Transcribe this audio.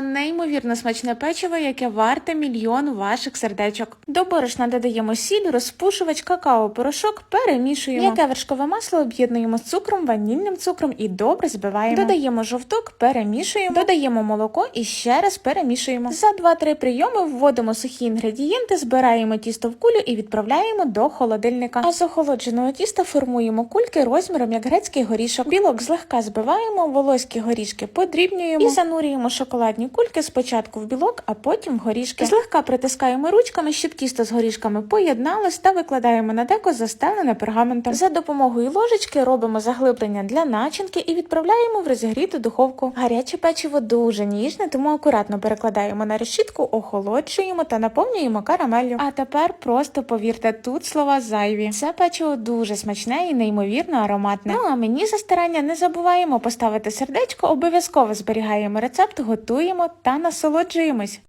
Неймовірно смачне печиво, яке варте мільйон ваших сердечок. До борошна додаємо сіль, розпушувач, какао-порошок, перемішуємо. Яке вершкове масло об'єднуємо з цукром, ванільним цукром і добре збиваємо. Додаємо жовток, перемішуємо, додаємо молоко і ще раз перемішуємо. За 2-3 прийоми вводимо сухі інгредієнти, збираємо тісто в кулю і відправляємо до холодильника. А з охолодженого тіста формуємо кульки розміром як грецький горішок. Білок злегка збиваємо, волоські горішки подрібнюємо і занурюємо шоколадні кульки спочатку в білок, а потім в горішки. Злегка притискаємо ручками, щоб тісто з горішками поєдналось та викладаємо на деко застелене пергаментом. За допомогою ложечки робимо заглиблення для начинки і відправляємо в розігріту духовку. Гаряче печиво дуже ніжне, тому акуратно перекладаємо на решітку, охолоджуємо та наповнюємо карамеллю. А тепер просто повірте, тут слова зайві. Це печиво дуже смачне і неймовірно ароматне. Ну а мені за старання не забуваємо поставити сердечко, обов'язково зберігаємо рецепт, готуємо та насолоджуємось.